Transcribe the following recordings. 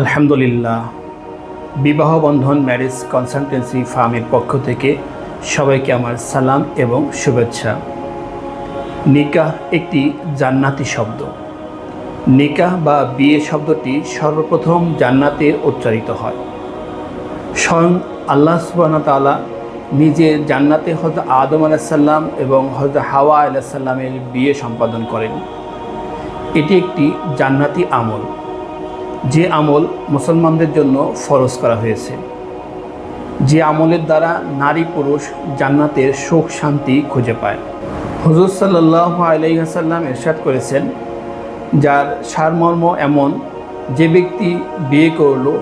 আলহামদুলিল্লাহ। বিবাহ বন্ধন marriage consultancy ফার্মের পক্ষ থেকে সবাইকে আমার সালাম এবং শুভেচ্ছা। নিকাহ একটি জান্নাতি শব্দ। নিকাহ বা বিয়ে শব্দটি সর্বপ্রথম জান্নাতে উচ্চারিত হয়। স্বয়ং আল্লাহ সুবাহ তালা নিজে জান্নাতে হজরত আদম আলাইসাল্লাম এবং হজরত হাওয়া আলাইসাল্লামের বিয়ে সম্পাদন করেন। এটি একটি জান্নাতি আমল। যে আমল মুসলমানদের জন্য ফরজ করা হয়েছে। যে আমলের দ্বারা নারী পুরুষ জান্নাতের সুখ শান্তি খুঁজে পায়। হুজুর সাল্লাহ আলাইসাল্লাম এরশাদ করেছেন, যার সারমর্ম এমন, যে ব্যক্তি বিয়ে করল,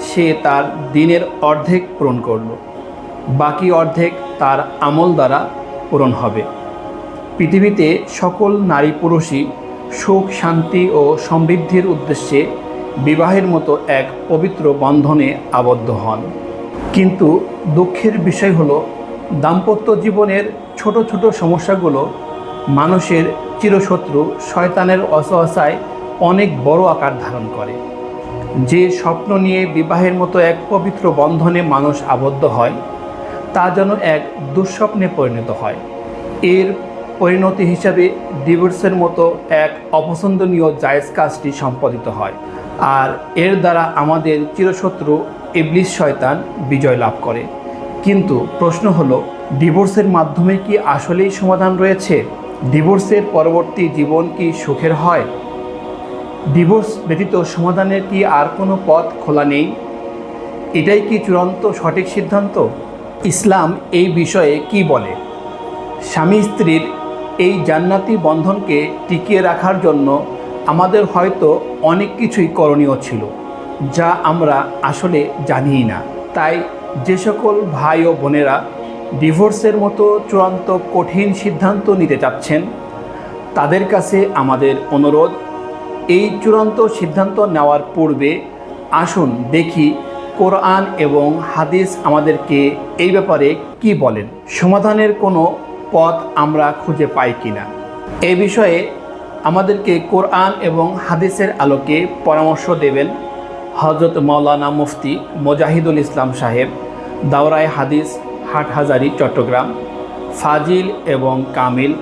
সে তার দিনের অর্ধেক পূরণ করল, বাকি অর্ধেক তার আমল দ্বারা পূরণ হবে। পৃথিবীতে সকল নারী পুরুষই সুখ, শান্তি ও সমৃদ্ধির উদ্দেশ্যে বিবাহের মতো এক পবিত্র বন্ধনে আবদ্ধ হন। কিন্তু দুঃখের বিষয় হলো, দাম্পত্য জীবনের ছোট ছোট সমস্যাগুলো মানুষের চিরশত্রু শয়তানের অসহসায় অনেক বড় আকার ধারণ করে। যে স্বপ্ন নিয়ে বিবাহের মতো এক পবিত্র বন্ধনে মানুষ আবদ্ধ হয়, তা যেন এক দুঃস্বপ্নে পরিণত হয়। এর পরিণতি হিসাবে ডিভোর্সের মতো এক অপছন্দনীয় জায়েজ কাজটি সম্পাদিত হয়। আর এর দ্বারা আমাদের চিরশত্রু ইবলিশ শয়তান বিজয় লাভ করে। কিন্তু প্রশ্ন হলো, ডিভোর্সের মাধ্যমে কি আসলেই সমাধান রয়েছে? ডিভোর্সের পরবর্তী জীবন কি সুখের হয়? ডিভোর্স ব্যতীত সমাধানের কি আর কোনো পথ খোলা নেই? এটাই কি চূড়ান্ত সঠিক সিদ্ধান্ত? ইসলাম এই বিষয়ে কি বলে? স্বামী স্ত্রীর এই জান্নাতি বন্ধনকে টিকিয়ে রাখার জন্য আমাদের হয়তো অনেক কিছুই করণীয় ছিল, যা আমরা আসলে জানিই না। তাই যে সকল ভাই ও বোনেরা ডিভোর্সের মতো চূড়ান্ত কঠিন সিদ্ধান্ত নিতে চাচ্ছেন, তাদের কাছে আমাদের অনুরোধ, এই চূড়ান্ত সিদ্ধান্ত নেওয়ার পূর্বে আসুন দেখি কোরআন এবং হাদিস আমাদেরকে এই ব্যাপারে কি বলেন। সমাধানের কোনো পথ আমরা খুঁজে পাই কিনা। এ বিষয়ে আমাদেরকে কোরআন এবং হাদিসের আলোকে পরামর্শ দেবেন হজরত মাওলানা মুফতি মোজাহিদুল ইসলাম সাহেব, দাওরায় হাদিস, হাটহাজারি, চট্টগ্রাম, ফাজিল এবং কামিল,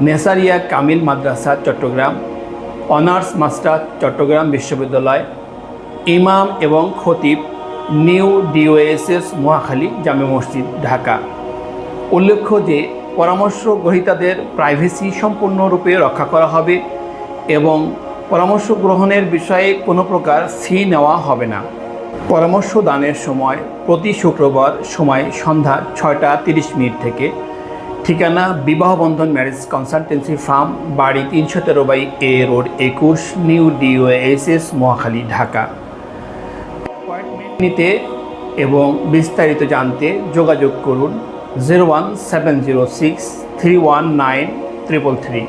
নেসারিয়া কামিল মাদ্রাসা, চট্টগ্রাম, অনার্স মাস্টার, চট্টগ্রাম বিশ্ববিদ্যালয়, ইমাম এবং খতিব, নিউ ডিওএসএস মহাখালী জামে মসজিদ, ঢাকা। উল্লেখ্য যে পরামর্শ গ্রহীতাদের প্রাইভেসি সম্পূর্ণরূপে রক্ষা করা হবে এবং পরামর্শ গ্রহণের বিষয়ে কোনো প্রকার ফি নেওয়া হবে না। পরামর্শ দানের সময় প্রতি শুক্রবার সময় সন্ধ্যা ছয়টা তিরিশ মিনিট থেকে ঠিকানা বিবাহবন্ধন ম্যারেজ কনসালটেন্সি ফার্ম বাড়ি তিনশো তেরো বাই এ রোড একুশ new DOHS Mohakhali, Dhaka. Appointment নিতে এবং বিস্তারিত জানতে যোগাযোগ করুন zero one seven zero six three one nine triple three